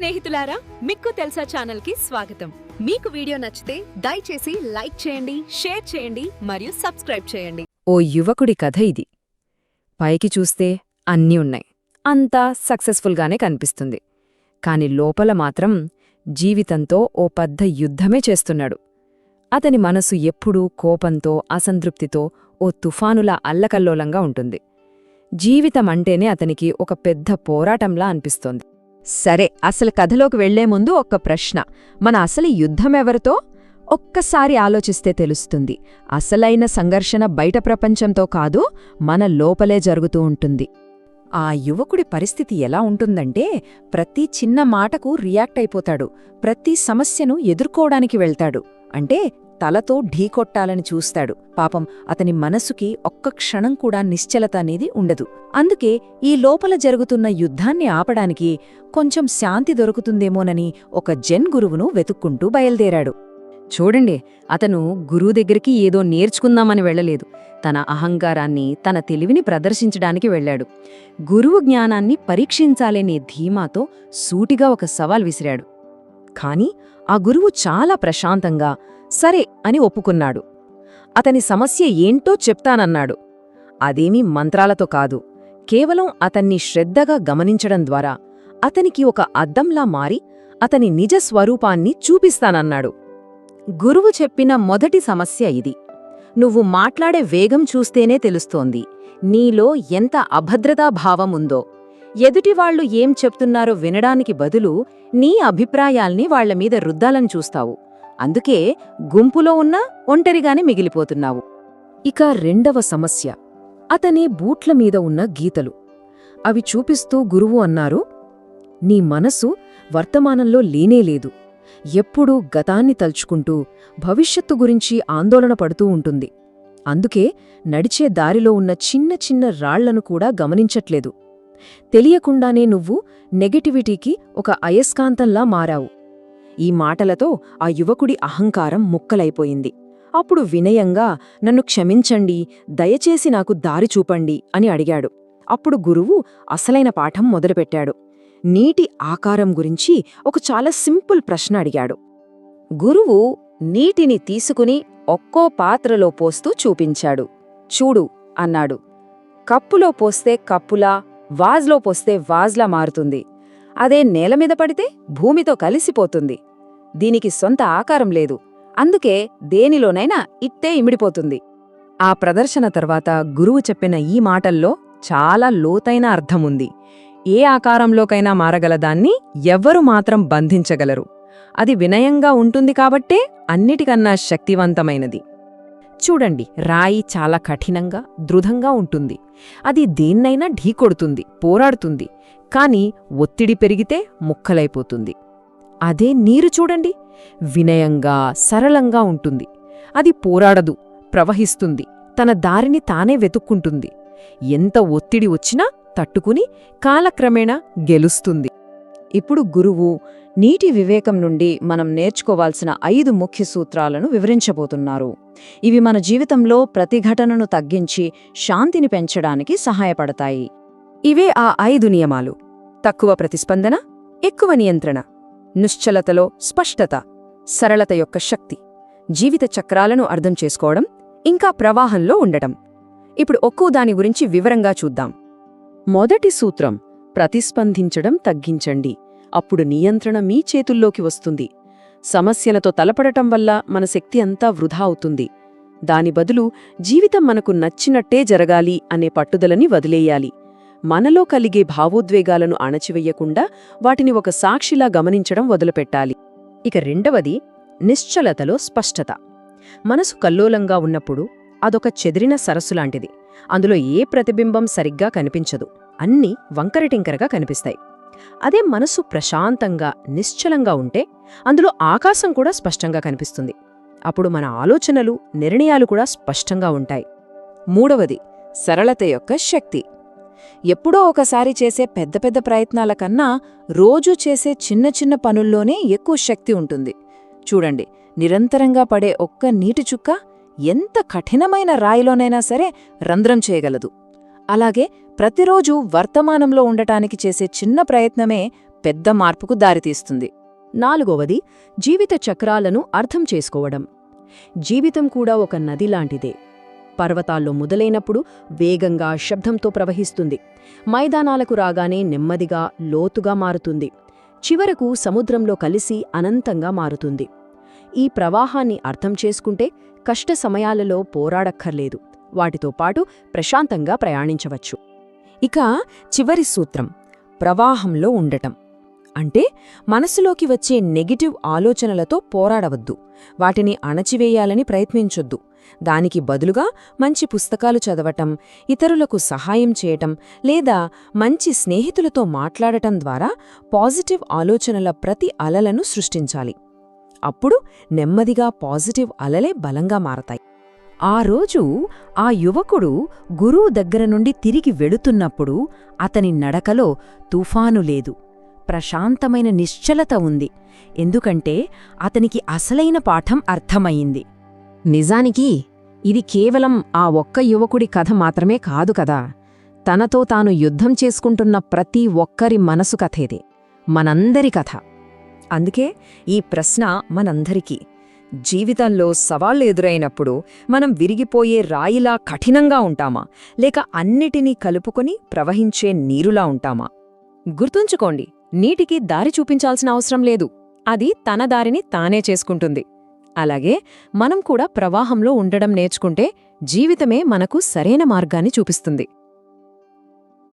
స్నేహితులారా మిక్కు తెలుసా ఛానల్కి స్వాగతం. మీకు వీడియో నచ్చితే దయచేసి లైక్ చేయండి షేర్ చేయండి మరియు సబ్స్క్రైబ్ చేయండి. ఓ యువకుడి కథ ఇది. పైకి చూస్తే అన్నీ ఉన్నాయి. అంతా సక్సెస్ఫుల్గానే కనిపిస్తుంది. కాని లోపల మాత్రం జీవితంతో ఓ పెద్ద యుద్ధమే చేస్తున్నాడు. అతని మనసు ఎప్పుడూ కోపంతో అసంతృప్తితో ఓ తుఫానులా అల్లకల్లోలంగా ఉంటుంది. జీవితం అంటేనే అతనికి ఒక పెద్ద పోరాటంలా అనిపిస్తోంది. సరే అసలు కథలోకి వెళ్ళే ముందు ఒక్క ప్రశ్న. మన అసలు యుద్ధమెవరితో ఒక్కసారి ఆలోచిస్తే తెలుస్తుంది. అసలైన సంఘర్షణ బయట ప్రపంచంతో కాదు మన లోపలే జరుగుతూ ఉంటుంది. ఆ యువకుడి పరిస్థితి ఎలా ఉంటుందంటే ప్రతి చిన్న మాటకు రియాక్ట్ అయిపోతాడు. ప్రతి సమస్యను ఎదుర్కోవడానికి వెళ్తాడు. అంటే తలతో ఢీకొట్టాలని చూస్తాడు. పాపం అతని మనసుకి ఒక్క క్షణం కూడా నిశ్చలత అనేది ఉండదు. అందుకే ఈ లోపల జరుగుతున్న యుద్ధాన్ని ఆపడానికి కొంచెం శాంతి దొరుకుతుందేమోనని ఒక జెన్ గురువును వెతుక్కుంటూ బయల్దేరాడు. చూడండి అతను గురువు దగ్గరికి ఏదో నేర్చుకుందామని వెళ్ళలేదు. తన అహంకారాన్ని తన తెలివిని ప్రదర్శించడానికి వెళ్ళాడు. గురువు జ్ఞానాన్ని పరీక్షించాలనే ధీమాతో సూటిగా ఒక సవాల్ విసిరాడు. కాని ఆ గురువు చాలా ప్రశాంతంగా సరే అని ఒప్పుకున్నాడు. అతని సమస్య ఏంటో చెప్తానన్నాడు. అదేమీ మంత్రాలతో కాదు. కేవలం అతన్ని శ్రద్ధగా గమనించడం ద్వారా అతనికి ఒక అద్దంలా మారి అతని నిజ స్వరూపాన్ని చూపిస్తానన్నాడు. గురువు చెప్పిన మొదటి సమస్య ఇది. నువ్వు మాట్లాడే వేగం చూస్తేనే తెలుస్తోంది. నీలో ఎంత అభద్రతాభావం ఉందో. ఎదుటివాళ్ళు ఏం చెప్తున్నారో వినడానికి బదులు నీ అభిప్రాయాల్ని వాళ్ళమీద రుద్దాలని చూస్తావు. అందుకే గుంపులో ఉన్న ఒంటరిగానే మిగిలిపోతున్నావు. ఇక రెండవ సమస్య. అతని బూట్ల మీద ఉన్న గీతలు. అవి చూపిస్తూ గురువు అన్నారు నీ మనసు వర్తమానంలో లేనేలేదు ఎప్పుడూ గతాన్ని తలుచుకుంటూ భవిష్యత్తు గురించి ఆందోళన పడుతూ ఉంటుంది. అందుకే నడిచే దారిలో ఉన్న చిన్న చిన్న రాళ్ళను కూడా గమనించట్లేదు. తెలియకుండానే నువ్వు నెగటివిటీకి ఒక అయస్కాంతంలా మారావు. ఈ మాటలతో ఆ యువకుడి అహంకారం ముక్కలైపోయింది. అప్పుడు వినయంగా నన్ను క్షమించండి దయచేసి నాకు దారి చూపండి అని అడిగాడు. అప్పుడు గురువు అసలైన పాఠం మొదలుపెట్టాడు. నీటి ఆకారం గురించి ఒక చాలా సింపుల్ ప్రశ్న అడిగాడు. గురువు నీటిని తీసుకుని ఒక్కో పాత్రలో పోస్తూ చూపించాడు. చూడు అన్నాడు. కప్పులో పోస్తే కప్పులా వాజ్లో పోస్తే వాజ్లా మారుతుంది. అదే నేలమీద పడితే భూమితో కలిసిపోతుంది. దీనికి సొంత ఆకారం లేదు. అందుకే దేనిలోనైనా ఇట్టే ఇమిడిపోతుంది. ఆ ప్రదర్శన తర్వాత గురువు చెప్పిన ఈ మాటల్లో చాలా లోతైన అర్థముంది. ఏ ఆకారంలోకైనా మారగలదాన్ని ఎవ్వరు మాత్రం బంధించగలరు. అది వినయంగా ఉంటుంది కాబట్టే అన్నిటికన్నా శక్తివంతమైనది. చూడండి రాయి చాలా కఠినంగా దృఢంగా ఉంటుంది. అది దేన్నైనా ఢీకొడుతుంది పోరాడుతుంది. కాని ఒత్తిడి పెరిగితే ముక్కలైపోతుంది. అదే నీరు చూడండి వినయంగా సరళంగా ఉంటుంది. అది పోరాడదు ప్రవహిస్తుంది. తన దారిని తానే వెతుక్కుంటుంది. ఎంత ఒత్తిడి వచ్చినా తట్టుకుని కాలక్రమేణా గెలుస్తుంది. ఇప్పుడు గురువు నీటి వివేకం నుండి మనం నేర్చుకోవాల్సిన ఐదు ముఖ్య సూత్రాలను వివరించబోతున్నారు. ఇవి మన జీవితంలో ప్రతిఘటనను తగ్గించి శాంతిని పెంచడానికి సహాయపడతాయి. ఇవే ఆ ఐదు నియమాలు. తక్కువ ప్రతిస్పందన ఎక్కువ నియంత్రణ నిశ్చలతలో స్పష్టత సరళత యొక్క శక్తి జీవిత చక్రాలను అర్థం చేసుకోవడం ఇంకా ప్రవాహంలో ఉండటం. ఇప్పుడు ఒక్కో దాని గురించి వివరంగా చూద్దాం. మొదటి సూత్రం ప్రతిస్పందించడం తగ్గించండి. అప్పుడు నియంత్రణ మీ చేతుల్లోకి వస్తుంది. సమస్యలతో తలపడటం వల్ల మన శక్తి అంతా వృధా అవుతుంది. దాని బదులు జీవితం మనకు నచ్చినట్టే జరగాలి అనే పట్టుదలని వదిలేయాలి. మనలో కలిగే భావోద్వేగాలను అణచివెయ్యకుండా వాటిని ఒక సాక్షిలా గమనించడం వదిలిపెట్టాలి. ఇక రెండవది నిశ్చలతలో స్పష్టత. మనసు కల్లోలంగా ఉన్నప్పుడు అదొక చెదిరిన సరస్సులాంటిది అందులో ఏ ప్రతిబింబం సరిగ్గా కనిపించదు. అన్నీ వంకరటింకరగా కనిపిస్తాయి. అదే మనసు ప్రశాంతంగా నిశ్చలంగా ఉంటే అందులో ఆకాశం కూడా స్పష్టంగా కనిపిస్తుంది. అప్పుడు మన ఆలోచనలు నిర్ణయాలు కూడా స్పష్టంగా ఉంటాయి. మూడవది సరళత యొక్క శక్తి. ఎప్పుడో ఒకసారి చేసే పెద్ద పెద్ద ప్రయత్నాల కన్నా రోజూ చేసే చిన్న చిన్న పనుల్లోనే ఎక్కువ శక్తి ఉంటుంది. చూడండి నిరంతరంగా పడే ఒక్క నీటి చుక్క ఎంత కఠినమైన రాయిలోనైనా సరే రంధ్రం చేయగలదు. అలాగే ప్రతిరోజూ వర్తమానంలో ఉండటానికి చేసే చిన్న ప్రయత్నమే పెద్ద మార్పుకు దారితీస్తుంది. నాలుగవది జీవిత చక్రాలను అర్థం చేసుకోవడం. జీవితం కూడా ఒక నది లాంటిదే. పర్వతాల్లో మొదలైనప్పుడు వేగంగా శబ్దంతో ప్రవహిస్తుంది. మైదానాలకు రాగానే నెమ్మదిగా లోతుగా మారుతుంది. చివరకు సముద్రంలో కలిసి అనంతంగా మారుతుంది. ఈ ప్రవాహాన్ని అర్థం చేసుకుంటే కష్ట సమయాలలో పోరాడక్కర్లేదు. వాటితో పాటు ప్రశాంతంగా ప్రయాణించవచ్చు. ఇక చివరి సూత్రం ప్రవాహంలో ఉండటం. అంటే మనసులోకి వచ్చే నెగిటివ్ ఆలోచనలతో పోరాడవద్దు. వాటిని అణచివేయాలని ప్రయత్నించొద్దు. దానికి బదులుగా మంచి పుస్తకాలు చదవటం ఇతరులకు సహాయం చేయటం లేదా మంచి స్నేహితులతో మాట్లాడటం ద్వారా పాజిటివ్ ఆలోచనల ప్రతి అలలను సృష్టించాలి. అప్పుడు నెమ్మదిగా పాజిటివ్ అలలే బలంగా మారతాయి. ఆ రోజు ఆ యువకుడు గురువు దగ్గర నుండి తిరిగి వెళుతున్నప్పుడు అతని నడకలో తుఫాను లేదు. ప్రశాంతమైన నిశ్చలత ఉంది. ఎందుకంటే అతనికి అసలైన పాఠం అర్థమయ్యింది. నిజానికి ఇది కేవలం ఆ ఒక్క యువకుడి కథ మాత్రమే కాదు కదా. తనతో తాను యుద్ధం చేసుకుంటున్న ప్రతి ఒక్కరి మనసు కథేదే. మనందరి కథ. అందుకే ఈ ప్రశ్న మనందరికీ. జీవితంలో సవాళ్ళు ఎదురైనప్పుడు మనం విరిగిపోయే రాయిలా కఠినంగా ఉంటామా? లేక అన్నిటినీ కలుపుకొని ప్రవహించే నీరులా ఉంటామా? గుర్తుంచుకోండి నీటికి దారి చూపించాల్సిన అవసరం లేదు. అది తన దారిని తానే చేసుకుంటుంది. అలాగే మనం కూడా ప్రవాహంలో ఉండడం నేర్చుకుంటే జీవితమే మనకు సరైన మార్గాన్ని చూపిస్తుంది.